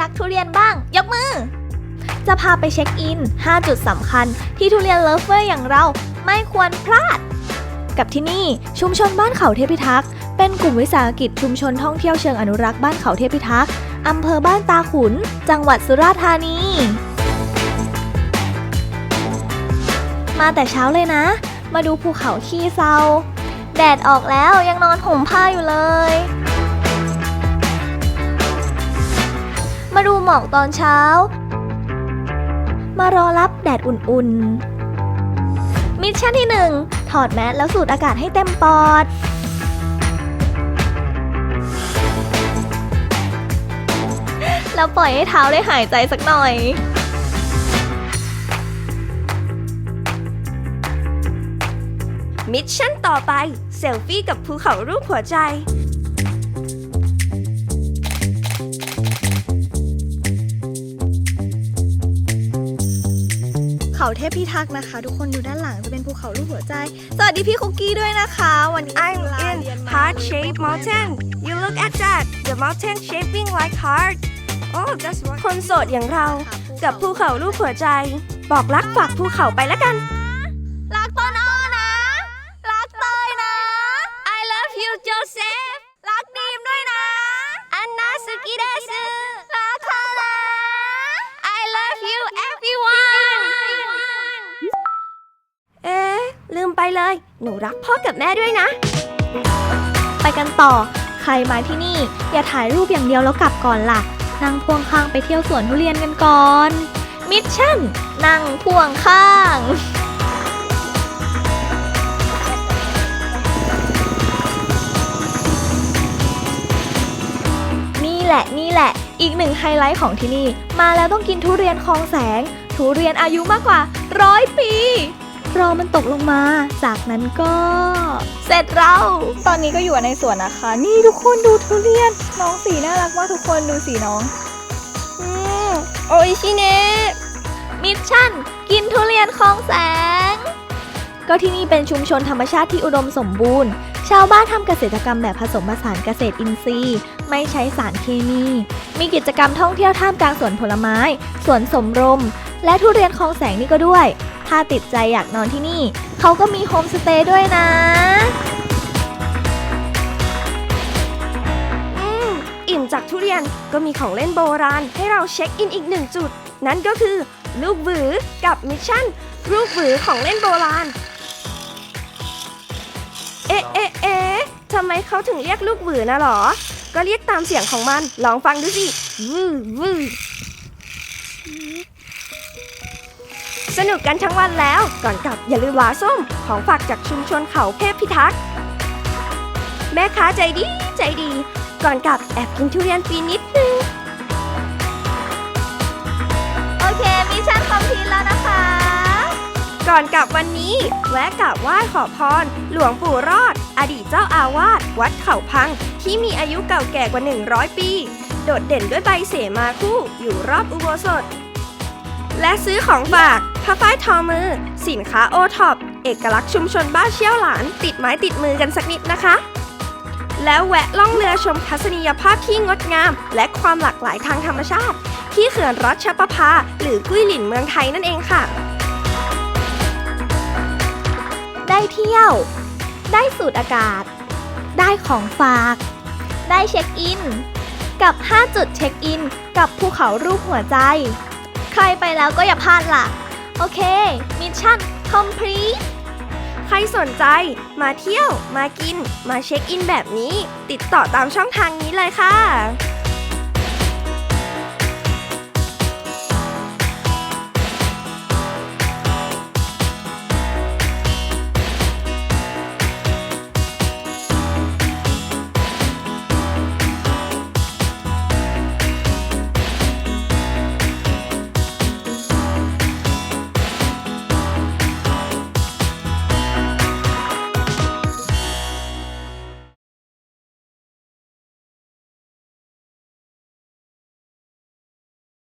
รักทุเรียนบ้าง ยกมือ จะพาไปเช็คอิน 5 จุดสำคัญ ที่ทุเรียนเลิฟเวอร์อย่างเราไม่ควรพลาด กับที่นี่ชุมชนบ้านเขาเทพิทักษ์เป็นกลุ่มวิสาหกิจชุมชนท่องเที่ยวเชิงอนุรักษ์บ้านเขาเทพิทักษ์อำเภอบ้านตาขุน จังหวัดสุราษฎร์ธานี มาแต่เช้าเลยนะ มาดูภูเขาขี้เศร้าแดดออกแล้วยังนอนห่มผ้าอยู่เลย มาดูหมอกตอนเช้า มารอรับแดดอุ่นๆ มิชชั่นที่ 1 ถอดแมสแล้วสูดอากาศให้เต็มปอด แล้วปล่อยให้เท้าได้หายใจสักหน่อยมิชชั่นต่อไป เซลฟี่กับภูเขารูปหัวใจ เขาเทพพิทักษ์นะคะ ทุกคนดูด้านหลังจะเป็นภูเขารูปหัวใจ สวัสดีพี่คุกกี้ด้วยนะคะ วันนี้ I'm ลา in เรียนมา heart shaped mountain you look at that the mountain shaping like heart oh that's what คนโสดอย่างเรา กับภูเขารูปหัวใจ บอกรักฝากภูเขาไปแล้วกัน ลืมไปเลย หนูรักพ่อกับแม่ด้วยนะ ไปกันต่อ ใครมาที่นี่ อย่าถ่ายรูปอย่างเดียวแล้วกลับก่อนล่ะ นั่งพ่วงข้างไปเที่ยวสวนทุเรียนกันก่อน มิชชั่น นั่งพ่วงข้างนี่แหละนี่แหละ อีกหนึ่งไฮไลท์ของที่นี่ มาแล้วต้องกินทุเรียนคลองแสง ทุเรียนอายุมากกว่าร้อยปี รอมันตกลงมา จากนั้นก็ เสร็จเรา ตอนนี้ก็อยู่ในสวนนะคะ นี่ทุกคนดูทุเรียน น้องสีน่ารักมากทุกคนดูสีน้องอืมโออิชิเนะมิชชั่น กินทุเรียนคลองแสง ก็ที่นี่เป็นชุมชนธรรมชาติที่อุดมสมบูรณ์ ชาวบ้านทำเกษตรกรรมแบบผสมผสานเกษตรอินทรีย์ ไม่ใช้สารเคมี มีกิจกรรมท่องเที่ยวท่ามกลางสวนผลไม้ สวนสมรม และทุเรียนคลองแสงนี่ก็ด้วย ถ้าติดใจอยากนอนที่นี่ เขาก็มีโฮมสเตย์ด้วยนะ อืม อิ่มจากทุเรียนก็มีของเล่นโบราณให้เราเช็คอินอีกหนึ่งจุด นั่นก็คือลูกหวือกับมิชชั่นลูกหวือของเล่นโบราณ เอ๊ะเอ๊ะเอ๊ะทำไมเขาถึงเรียกลูกหวือนะหรอ ก็เรียกตามเสียงของมัน ลองฟังดูสิวือวือ สนุกกันทั้งวันแล้ว ก่อนกลับอย่าลืมหวาส้มของฝากจากชุมชนเขาเทพพิทักษ์ แม่ค้าใจดีใจดี ก่อนกลับแอบกินทุเรียนฟรีนิดนึง โอเคมิชชั่นคอมพลีทแล้วนะคะ ก่อนกลับวันนี้ แวะกราบไหว้ขอพร หลวงปู่รอด อดีตเจ้าอาวาสวัดเขาพัง ที่มีอายุเก่าแก่กว่า 100 ปี โดดเด่นด้วยใบเสมาคู่อยู่รอบอุโบสถ และซื้อของฝาก ผ้าฝ้ายทอมือ สินค้าโอท็อปเอกลักษณ์ชุมชนบ้านเชี่ยวหลาน ติดไม้ติดมือกันสักนิดนะคะ แล้วแวะล่องเรือชมทัศนียภาพที่งดงาม และความหลากหลายทางธรรมชาติ ที่เขื่อนรัชประภา หรือกุ้ยหลินเมืองไทยนั่นเองค่ะ ได้เที่ยว ได้สูดอากาศ ได้ของฝาก ได้เช็คอิน กับ 5 จุดเช็คอิน กับภูเขารูปหัวใจ ใครไปแล้วก็อย่าพลาดล่ะ โอเค มิชชั่นคอมพลีทใครสนใจ มาเที่ยว มากิน มาเช็คอินแบบนี้ ติดต่อตามช่องทางนี้เลยค่ะ